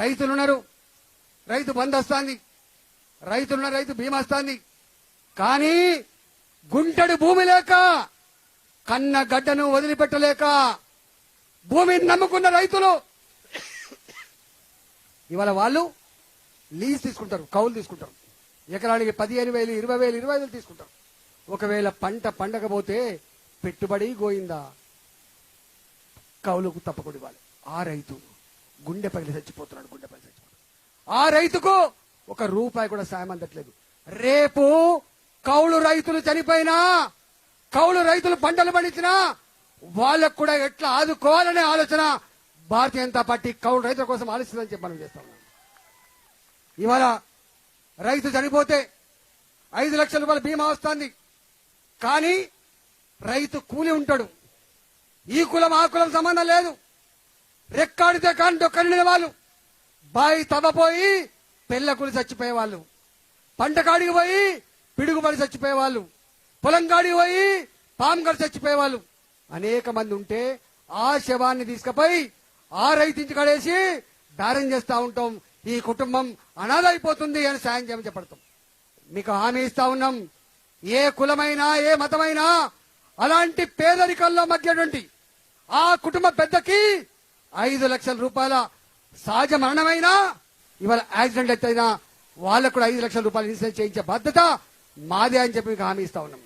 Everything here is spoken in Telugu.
రైతులున్నారు. రైతు బంద్ వస్తుంది రైతులున్న రైతు బీమా వస్తుంది కానీ గుంటడి భూమి లేక కన్న గడ్డను వదిలిపెట్టలేక భూమిని నమ్ముకున్న రైతులు ఇవాళ వాళ్ళు లీజ్ తీసుకుంటారు కౌలు తీసుకుంటారు. ఎకరానికి పదిహేను వేలు ఇరవై వేలు ఇరవై వేలు తీసుకుంటారు. ఒకవేళ పంట పండకపోతే పెట్టుబడి గోయిందా? కౌలుకు తప్పకుండా ఇవ్వాలి. ఆ రైతు గుండె పగిలి చచ్చిపోతున్నాడు గుండె పగిలి చచ్చిపోతున్నాడు. ఆ రైతుకు ఒక రూపాయి కూడా సాయం అందట్లేదు. రేపు కౌలు రైతులు చనిపోయినా కౌలు రైతులు పంటలు పండించినా వాళ్ళకు కూడా ఎట్లా ఆదుకోవాలనే ఆలోచన భారతీయ జనతా పార్టీ కౌలు రైతుల కోసం ఆలోచిస్తుందని చెప్పి మనం చేస్తా ఉన్నాం. ఇవాళ రైతు చనిపోతే ఐదు లక్షల రూపాయల బీమా వస్తుంది. కానీ రైతు కూలి ఉంటాడు. ఈ కులం ఆ కులం సంబంధం లేదు. రెక్కాడితే కానీ డొక్కడిన వాళ్ళు. బాయి తవ్వపోయి పెళ్ళకులు చచ్చిపోయేవాళ్ళు. పంట కాడికి పోయి పిడుగుబడి చచ్చిపోయేవాళ్ళు. పొలం కాడికి పోయి పాము కాడి చచ్చిపోయే వాళ్ళు అనేక మంది ఉంటే ఆ శవాన్ని తీసుకుపోయి ఆ రైతు ఇంటి కడేసి బేరం చేస్తా ఉంటాం. ఈ కుటుంబం అనాథ అయిపోతుంది అని సాయం చేయమని చెప్పడతాం. మీకు హామీ ఇస్తా ఉన్నాం. ఏ కులమైనా ఏ మతమైనా అలాంటి పేదరికంలో మధ్యటువంటి ఆ కుటుంబ పెద్దకి ఐదు లక్షల రూపాయల సహజ మరణమైనా ఇవాళ యాక్సిడెంట్ అయితే అయినా వాళ్ళకు కూడా ఐదు లక్షల రూపాయలు ఇన్సూరెన్స్ చేయించే బాధ్యత మాదే అని చెప్పి మీకు హామీ ఇస్తా ఉన్నాం.